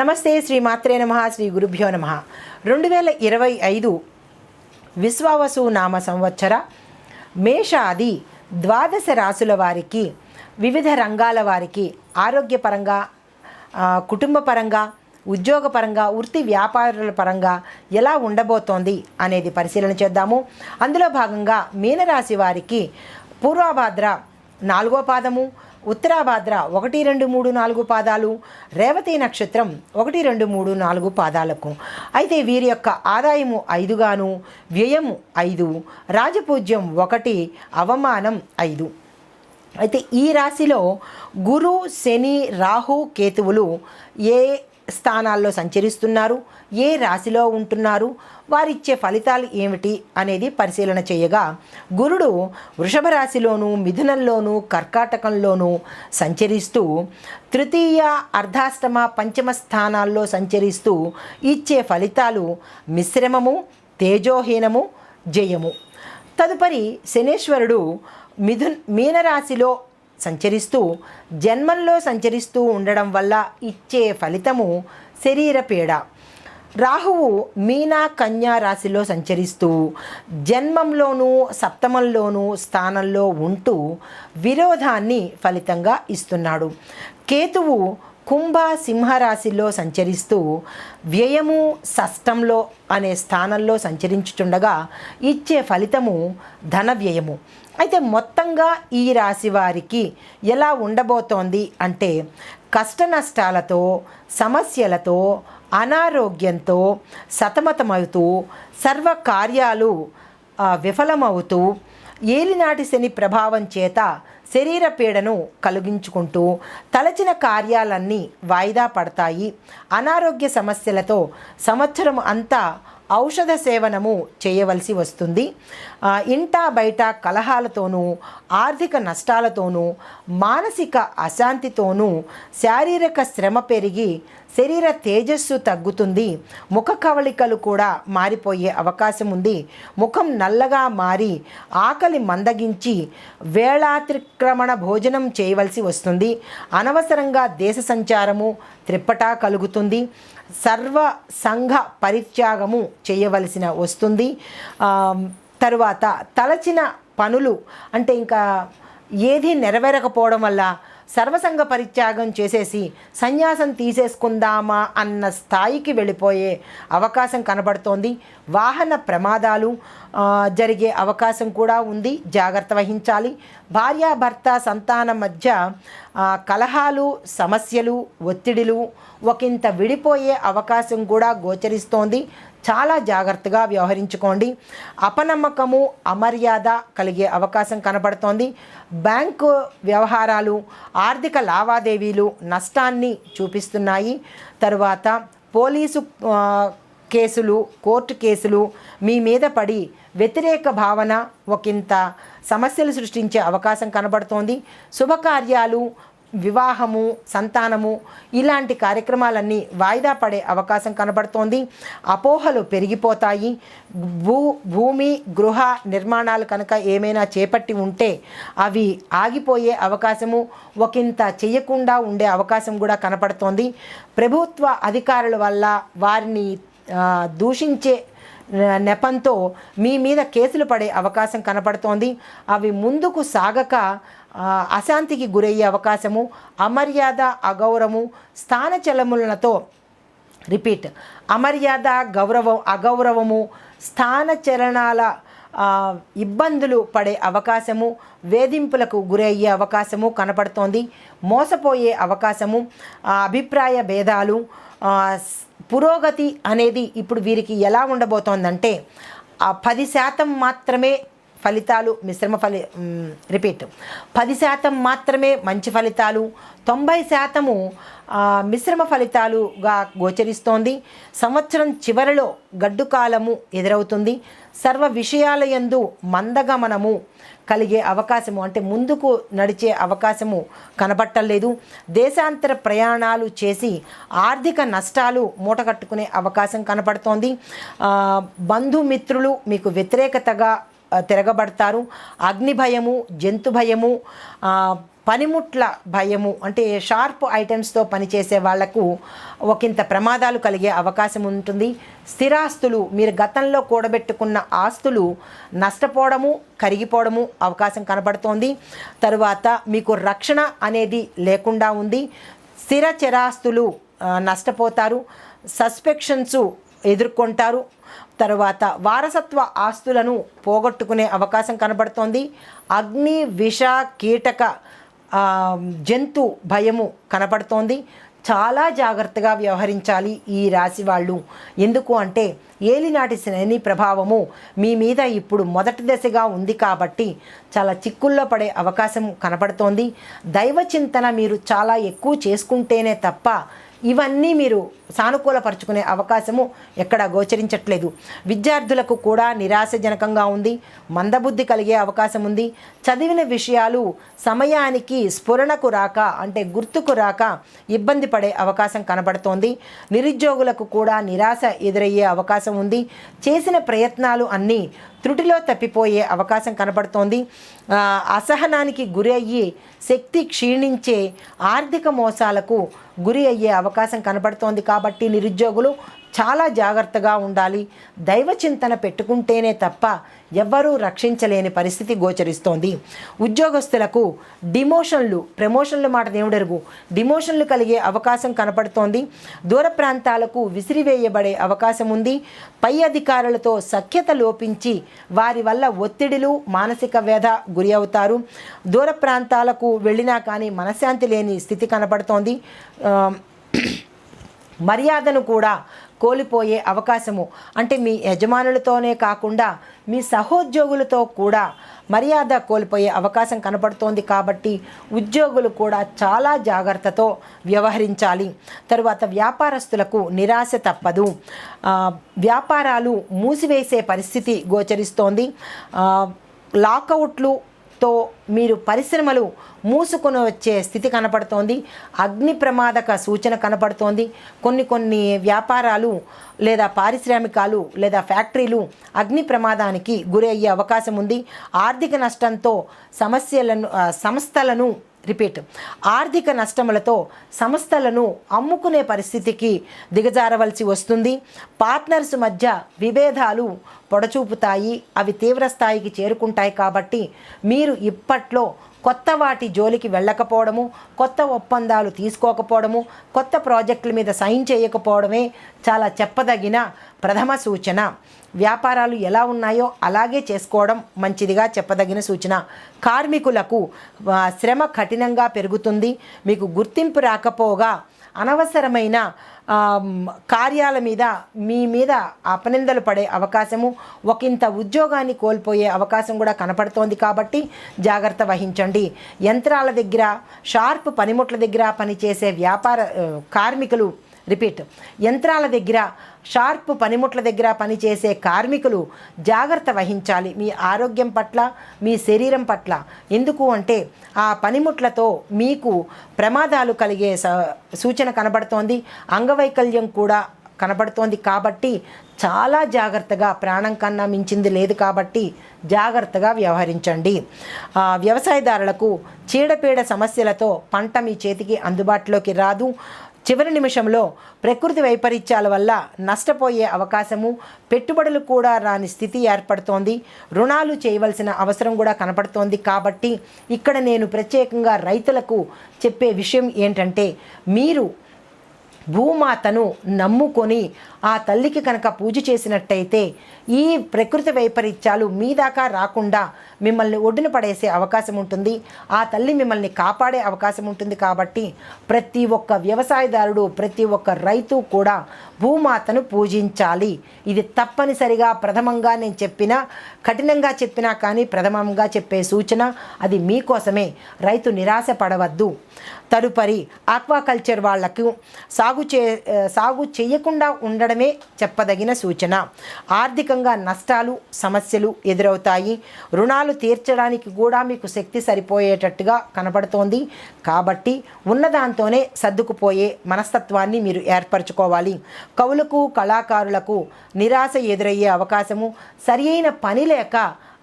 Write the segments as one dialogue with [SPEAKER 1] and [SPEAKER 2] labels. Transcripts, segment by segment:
[SPEAKER 1] నమస్తే శ్రీ మాత్రే నమ శ్రీ గురుభ్యో నమ. రెండు వేల ఇరవై ఐదు విశ్వావసు నామ సంవత్సర మేషాది ద్వాదశ రాసుల వారికి వివిధ రంగాల వారికి ఆరోగ్యపరంగా కుటుంబపరంగా ఉద్యోగపరంగా వృత్తి వ్యాపారుల పరంగా ఎలా ఉండబోతోంది అనేది పరిశీలన చేద్దాము. అందులో భాగంగా మీనరాశి వారికి పూర్వభాద్ర నాలుగో పాదము ఉత్తరాభాద్ర ఒకటి రెండు మూడు నాలుగు పాదాలు రేవతి నక్షత్రం ఒకటి రెండు మూడు నాలుగు పాదాలకు. అయితే వీరి యొక్క ఆదాయము ఐదుగాను వ్యయము ఐదు రాజపూజ్యం ఒకటి అవమానం ఐదు. అయితే ఈ రాశిలో గురు శని రాహు కేతువులు ఏ స్థానాల్లో సంచరిస్తున్నారు. ఏ రాశిలో ఉంటున్నారు? వారిచ్చే ఫలితాలు ఏమిటి? అనేది పరిశీలన చేయగా గురుడు వృషభ రాశిలోను మిథునంలోను కర్కాటకంలోను సంచరిస్తూ తృతీయ అర్ధాష్టమ పంచమ స్థానాల్లో సంచరిస్తూ ఇచ్చే ఫలితాలు మిశ్రమము తేజోహీనము జయము. తదుపరి శనేశ్వరుడు మిథున్ మీనరాశిలో సంచరిస్తూ జన్మంలో సంచరిస్తూ ఉండడం వల్ల ఇచ్చే ఫలితము శరీర పీడ. రాహువు మీనా కన్యా రాశిలో సంచరిస్తూ జన్మంలోనూ సప్తమంలోనూ స్థానంలో ఉంటూ విరోధాన్ని ఫలితంగా ఇస్తున్నాడు. కేతువు కుంభ సింహరాశిలో సంచరిస్తూ వ్యయము సష్టంలో అనే స్థానంలో సంచరించుచుండగా ఇచ్చే ఫలితము ధన వ్యయము. అయితే మొత్తంగా ఈ రాశి వారికి ఎలా ఉండబోతోంది అంటే కష్ట నష్టాలతో సమస్యలతో అనారోగ్యంతో సతమతమవుతూ సర్వ కార్యాలు విఫలమవుతూ ఏలినాటి శని ప్రభావం చేత శరీర పీడను కలిగించుకుంటూ తలచిన కార్యాలన్నీ వాయిదా పడతాయి. అనారోగ్య సమస్యలతో సంవత్సరం అంతా ఔషధ సేవనము చేయవలసి వస్తుంది. ఇంటా బయట కలహాలతోనూ ఆర్థిక నష్టాలతోనూ మానసిక అశాంతితోనూ శారీరక శ్రమ పెరిగి శరీర తేజస్సు తగ్గుతుంది. ముఖ కవళికలు కూడా మారిపోయే అవకాశం ఉంది. ముఖం నల్లగా మారి ఆకలి మందగించి వేళాతిక్రమణ భోజనం చేయవలసి వస్తుంది. అనవసరంగా దేశ సంచారము త్రిప్పటా కలుగుతుంది. సర్వ సంఘ పరిత్యాగము చేయవలసిన వస్తుంది. తరువాత తలచిన పనులు అంటే ఇంకా ఏది నెరవేరకపోవడం వల్ల సర్వసంగ పరిత్యాగం చేసేసి సన్యాసం తీసేసుకుందామా అన్న స్థాయికి వెళ్ళిపోయే అవకాశం కనబడుతోంది. వాహన ప్రమాదాలు జరిగే అవకాశం కూడా ఉంది. జాగ్రత్త వహించాలి. భార్యాభర్త సంతానం మధ్య కలహాలు సమస్యలు ఒత్తిడిలు ఒకంత విడిపోయే అవకాశం కూడా గోచరిస్తోంది. చాలా జాగ్రత్తగా వ్యవహరించుకోండి. అపనమ్మకము అమర్యాద కలిగే అవకాశం కనబడుతోంది. బ్యాంకు వ్యవహారాలు ఆర్థిక లావాదేవీలు నష్టాన్ని చూపిస్తున్నాయి. తరువాత పోలీసు కేసులు కోర్టు కేసులు మీ మీద పడి వ్యతిరేక భావన ఒకంత సమస్యలు సృష్టించే అవకాశం కనబడుతోంది. శుభకార్యాలు వివాహము సంతానము ఇలాంటి కార్యక్రమాలన్నీ వాయిదా పడే అవకాశం కనబడుతోంది. అపోహలు పెరిగిపోతాయి. భూ భూమి గృహ నిర్మాణాలు కనుక ఏమైనా చేపట్టి ఉంటే అవి ఆగిపోయే అవకాశము ఒకంత చేయకుండా ఉండే అవకాశం కూడా కనపడుతోంది. ప్రభుత్వ అధికారుల వల్ల వారిని దూషించే నెపంతో మీ మీద కేసులు పడే అవకాశం కనపడుతోంది. అవి ముందుకు సాగక అశాంతికి గురయ్యే అవకాశము అమర్యాద అగౌరవము స్థానచలములతో రిపీట్. అమర్యాద గౌరవం అగౌరవము స్థానచలనాల ఆ, ఇబ్బందులు పడే అవకాశము వేధింపులకు గురయ్యే అవకాశము కనపడుతోంది. మోసపోయే అవకాశము అభిప్రాయ భేదాలు పురోగతి అనేది ఇప్పుడు వీరికి ఎలా ఉండబోతోందంటే పది శాతం మాత్రమే ఫలితాలు మిశ్రమ ఫలి రిపీట్ పది శాతం మాత్రమే మంచి ఫలితాలు తొంభై శాతము మిశ్రమ ఫలితాలుగా గోచరిస్తోంది. సంవత్సరం చివరిలో గడ్డు కాలము ఎదురవుతుంది. సర్వ విషయాల యందు మందగమనము కలిగే అవకాశము అంటే ముందుకు నడిచే అవకాశము కనబట్టలేదు. దేశాంతర ప్రయాణాలు చేసి ఆర్థిక నష్టాలు మూటగట్టుకునే అవకాశం కనపడుతోంది. బంధుమిత్రులు మీకు వ్యతిరేకతగా తిరగబడతారు. అగ్ని భయము జంతు భయము పనిముట్ల భయము అంటే షార్ప్ ఐటమ్స్తో పనిచేసే వాళ్ళకు ఒకంత ప్రమాదాలు కలిగే అవకాశం ఉంటుంది. స్థిరాస్తులు మీరు గతంలో కూడబెట్టుకున్న ఆస్తులు నష్టపోవడము కరిగిపోవడము అవకాశం కనబడుతోంది. తరువాత మీకు రక్షణ అనేది లేకుండా ఉంది. స్థిర చరాస్తులు నష్టపోతారు. సస్పెక్షన్స్ ఎదుర్కొంటారు. తర్వాత వారసత్వ ఆస్తులను పోగొట్టుకునే అవకాశం కనబడుతోంది. అగ్ని విష కీటక జంతు భయము కనపడుతోంది చాలా జాగ్రత్తగా వ్యవహరించాలి ఈ రాశి వాళ్ళు. ఎందుకు అంటే ఏలినాటి శని ప్రభావము మీ మీద ఇప్పుడు మొదటి దశగా ఉంది కాబట్టి చాలా చిక్కుల్లో పడే అవకాశం కనపడుతోంది దైవ చింతన మీరు చాలా ఎక్కువ చేసుకుంటేనే తప్ప ఇవన్నీ మీరు సానుకూలపరుచుకునే అవకాశము ఎక్కడ గోచరించట్లేదు. విద్యార్థులకు కూడా నిరాశజనకంగా ఉంది. మందబుద్ధి కలిగే అవకాశం ఉంది. చదివిన విషయాలు సమయానికి స్ఫురణకు రాక అంటే గుర్తుకు రాక ఇబ్బంది పడే అవకాశం కనబడుతోంది. నిరుద్యోగులకు కూడా నిరాశ ఎదురయ్యే అవకాశం ఉంది. చేసిన ప్రయత్నాలు అన్నీ త్రుటిలో తప్పిపోయే అవకాశం కనబడుతోంది. అసహనానికి గురి అయ్యి శక్తి క్షీణించే ఆర్థిక మోసాలకు గురి అయ్యే అవకాశం కనబడుతోంది కాబట్టి కాబట్టి నిరుద్యోగులు చాలా జాగ్రత్తగా ఉండాలి. దైవ చింతన పెట్టుకుంటేనే తప్ప ఎవ్వరూ రక్షించలేని పరిస్థితి గోచరిస్తోంది. ఉద్యోగస్తులకు డిమోషన్లు ప్రమోషన్ల మాట దేవుడెరుగు. డిమోషన్లు కలిగే అవకాశం కనపడుతోంది. దూర ప్రాంతాలకు విసిరివేయబడే అవకాశం ఉంది. పై అధికారులతో సఖ్యత లోపించి వారి వల్ల ఒత్తిడిలు మానసిక వ్యధ గురి అవుతారు. దూర ప్రాంతాలకు వెళ్ళినా కానీ మనశ్శాంతి లేని స్థితి కనపడుతోంది. మర్యాదను కూడా కోల్పోయే అవకాశము. అంటే మీ యజమానులతోనే కాకుండా మీ సహోద్యోగులతో కూడా మర్యాద కోల్పోయే అవకాశం కనపడుతోంది కాబట్టి ఉద్యోగులు కూడా చాలా జాగ్రత్తతో వ్యవహరించాలి. తరువాత వ్యాపారస్తులకు నిరాశ తప్పదు. వ్యాపారాలు మూసివేసే పరిస్థితి గోచరిస్తోంది. లాకౌట్లు తో మీరు పరిశ్రమలు మూసుకొని వచ్చే స్థితి కనపడుతోంది. అగ్ని ప్రమాదక సూచన కనపడుతోంది. కొన్ని కొన్ని వ్యాపారాలు లేదా పారిశ్రామికాలు లేదా ఫ్యాక్టరీలు అగ్ని ప్రమాదానికి గురి అవకాశం ఉంది. ఆర్థిక నష్టంతో సమస్యలను సంస్థలను రిపీట్. ఆర్థిక నష్టములతో సంస్థలను అమ్ముకునే పరిస్థితికి దిగజారవలసి వస్తుంది. పార్ట్నర్స్ మధ్య విభేదాలు పొడచూపుతాయి. అవి తీవ్ర స్థాయికి చేరుకుంటాయి కాబట్టి మీరు ఇప్పట్లో కొత్త వాటి జోలికి వెళ్ళకపోవడము కొత్త ఒప్పందాలు తీసుకోకపోవడము కొత్త ప్రాజెక్టుల మీద సైన్ చేయకపోవడమే చాలా చెప్పదగిన ప్రథమ సూచన. వ్యాపారాలు ఎలా ఉన్నాయో అలాగే చేసుకోవడం మంచిదిగా చెప్పదగిన సూచన. కార్మికులకు శ్రమ కఠినంగా పెరుగుతుంది. మీకు గుర్తింపు రాకపోగా అనవసరమైన కార్యాల మీద మీ మీద అపనిందలు పడే అవకాశము ఒకంత ఉద్యోగాన్ని కోల్పోయే అవకాశం కూడా కనపడుతోంది కాబట్టి జాగ్రత్త వహించండి. యంత్రాల దగ్గర షార్ప్ పనిముట్ల దగ్గర పనిచేసే వ్యాపార కార్మికులు రిపీట్. యంత్రాల దగ్గర షార్ప్ పనిముట్ల దగ్గర పనిచేసే కార్మికులు జాగ్రత్త వహించాలి. మీ ఆరోగ్యం పట్ల మీ శరీరం పట్ల. ఎందుకు అంటే ఆ పనిముట్లతో మీకు ప్రమాదాలు కలిగే స- సూచన కనబడుతోంది. అంగవైకల్యం కూడా కనబడుతోంది కాబట్టి చాలా జాగ్రత్తగా ప్రాణం కన్నా మించింది లేదు కాబట్టి జాగ్రత్తగా వ్యవహరించండి. వ్యవసాయదారులకు చీడపీడ సమస్యలతో పంట మీ చేతికి అందుబాటులోకి రాదు. చివరి నిమిషంలో ప్రకృతి వైపరీత్యాల వల్ల నష్టపోయే అవకాశము పెట్టుబడులు కూడా రాని స్థితి ఏర్పడుతోంది. రుణాలు చేయవలసిన అవసరం కూడా కనపడుతోంది కాబట్టి ఇక్కడ నేను ప్రత్యేకంగా రైతులకు చెప్పే విషయం ఏంటంటే మీరు భూమాతను నమ్ముకొని ఆ తల్లికి కనుక పూజ చేసినట్టయితే ఈ ప్రకృతి వైపరీత్యాలు మీ దాకా రాకుండా మిమ్మల్ని ఒడ్డున పడేసే అవకాశం ఉంటుంది. ఆ తల్లి మిమ్మల్ని కాపాడే అవకాశం ఉంటుంది కాబట్టి ప్రతి ఒక్క వ్యవసాయదారుడు ప్రతి ఒక్క రైతు కూడా భూమాతను పూజించాలి. ఇది తప్పనిసరిగా ప్రథమంగా నేను చెప్పిన కఠినంగా చెప్పినా కానీ ప్రథమంగా చెప్పే సూచన అది మీకోసమే. రైతు నిరాశ పడవద్దు. తదుపరి ఆక్వాకల్చర్ వాళ్ళకు సాగు చే సాగు చేయకుండా ఉండడం ఉండడమే చెప్పదగిన సూచన. ఆర్థికంగా నష్టాలు సమస్యలు ఎదురవుతాయి. రుణాలు తీర్చడానికి కూడా మీకు శక్తి సరిపోయేటట్టుగా కనబడుతోంది. కాబట్టి ఉన్నదాంతోనే సర్దుకుపోయే మనస్తత్వాన్ని మీరు ఏర్పరచుకోవాలి. కవులకు కళాకారులకు నిరాశ ఎదురయ్యే అవకాశము సరి అయిన పని లేక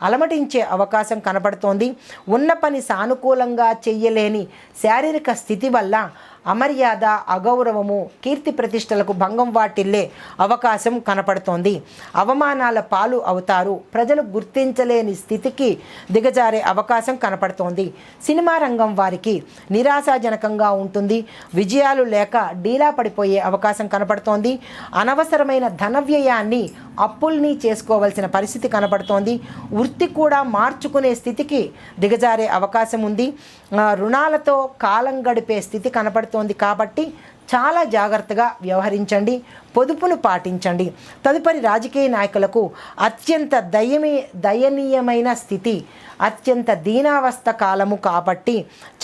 [SPEAKER 1] అలమటించే అవకాశం కనబడుతోంది. ఉన్న పని సానుకూలంగా చెయ్యలేని శారీరక స్థితి వల్ల అమర్యాద అగౌరవము కీర్తి ప్రతిష్టలకు భంగం వాటిల్లే అవకాశం కనపడుతోంది. అవమానాల పాలు అవుతారు. ప్రజలు గుర్తించలేని స్థితికి దిగజారే అవకాశం కనపడుతోంది. సినిమా రంగం వారికి నిరాశాజనకంగా ఉంటుంది. విజయాలు లేక డీలా పడిపోయే అవకాశం కనపడుతోంది. అనవసరమైన ధన వ్యయాన్ని అప్పుల్ని చేసుకోవాల్సిన పరిస్థితి కనపడుతోంది. వృత్తి కూడా మార్చుకునే స్థితికి దిగజారే అవకాశం ఉంది. రుణాలతో కాలం గడిపే స్థితి కనపడుతుంది. కాబట్టి చాలా జాగ్రత్తగా వ్యవహరించండి. పొదుపును పాటించండి. తదుపరి రాజకీయ నాయకులకు అత్యంత దయమీ దయనీయమైన స్థితి అత్యంత దీనావస్థ కాలము కాబట్టి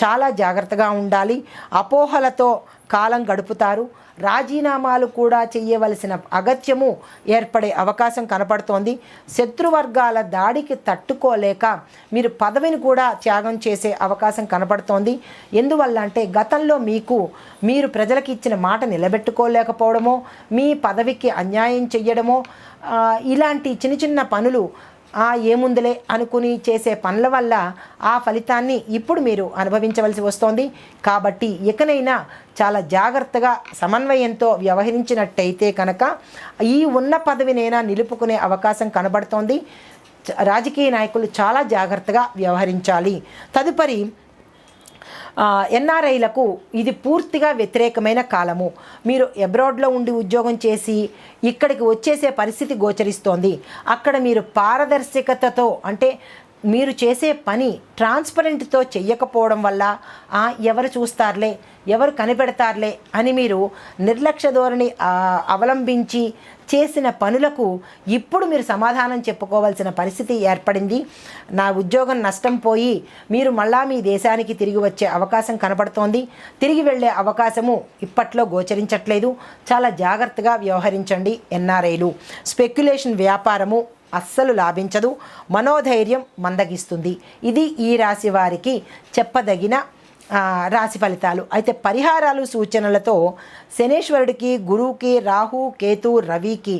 [SPEAKER 1] చాలా జాగ్రత్తగా ఉండాలి. అపోహలతో కాలం గడుపుతారు. రాజీనామాలు కూడా చేయవలసిన అగత్యము ఏర్పడే అవకాశం కనపడుతోంది. శత్రువర్గాల దాడికి తట్టుకోలేక మీరు పదవిని కూడా త్యాగం చేసే అవకాశం కనపడుతోంది. ఎందువల్ల అంటే గతంలో మీకు మీరు ప్రజలకు ఇచ్చిన మాట నిలబెట్టుకోలేకపోవడమో మీ పదవికి అన్యాయం చెయ్యడమో ఇలాంటి చిన్న చిన్న పనులు ఆ ఏముందిలే అనుకుని చేసే పనుల వల్ల ఆ ఫలితాన్ని ఇప్పుడు మీరు అనుభవించవలసి వస్తోంది. కాబట్టి ఇకనైనా చాలా జాగ్రత్తగా సమన్వయంతో వ్యవహరించినట్టయితే కనుక ఈ ఉన్న పదవినైనా నిలుపుకునే అవకాశం కనబడుతోంది. రాజకీయ నాయకులు చాలా జాగ్రత్తగా వ్యవహరించాలి. తదుపరి ఎన్ఆర్ఐలకు ఇది పూర్తిగా వ్యతిరేకమైన కాలము. మీరు అబ్రాడ్లో ఉండి ఉద్యోగం చేసి ఇక్కడికి వచ్చేసే పరిస్థితి గోచరిస్తోంది. అక్కడ మీరు పారదర్శకతతో అంటే మీరు చేసే పని ట్రాన్స్పరెంట్తో చెయ్యకపోవడం వల్ల ఎవరు చూస్తారులే ఎవరు కనిపెడతారులే అని మీరు నిర్లక్ష్య ధోరణి అవలంబించి చేసిన పనులకు ఇప్పుడు మీరు సమాధానం చెప్పుకోవాల్సిన పరిస్థితి ఏర్పడింది. నా ఉద్యోగం నష్టం పోయి మీరు మళ్ళా మీ దేశానికి తిరిగి వచ్చే అవకాశం కనపడుతోంది తిరిగి వెళ్ళే అవకాశము ఇప్పట్లో గోచరించట్లేదు. చాలా జాగ్రత్తగా వ్యవహరించండి ఎన్ఆర్ఐలు స్పెక్యులేషన్ వ్యాపారము అస్సలు లాభించదు. మనోధైర్యం మందగిస్తుంది. ఇది ఈ రాశి వారికి చెప్పదగిన రాశి ఫలితాలు. అయితే పరిహారాలు సూచనలతో శనేశ్వరుడికి గురువుకి రాహు కేతు రవికి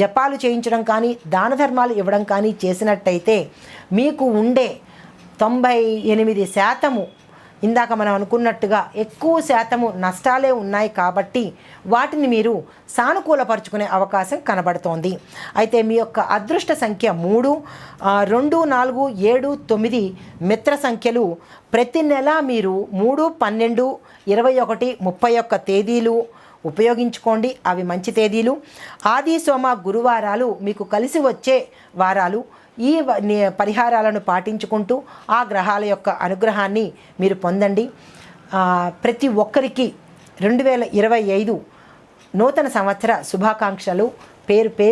[SPEAKER 1] జపాలు చేయించడం కానీ దాన ధర్మాలు ఇవ్వడం కానీ చేసినట్టయితే మీకు ఉండే తొంభై ఎనిమిది శాతము ఇందాక మనం అనుకున్నట్టుగా ఎక్కువ శాతము నష్టాలే ఉన్నాయి కాబట్టి వాటిని మీరు సానుకూలపరుచుకునే అవకాశం కనబడుతోంది. అయితే మీ యొక్క అదృష్ట సంఖ్య మూడు రెండు నాలుగు ఏడు తొమ్మిది మిత్ర సంఖ్యలు ప్రతి నెల మీరు మూడు పన్నెండు ఇరవై ఒకటి ముప్పై ఒక్క తేదీలు ఉపయోగించుకోండి. అవి మంచి తేదీలు. ఆది సోమ గురువారాలు మీకు కలిసి వచ్చే వారాలు. ఈ పరిహారాలను పాటించుకుంటూ ఆ గ్రహాల యొక్క అనుగ్రహాన్ని మీరు పొందండి. ప్రతి ఒక్కరికి రెండు వేల ఇరవై ఐదు నూతన సంవత్సర శుభాకాంక్షలు. పేరు పేరు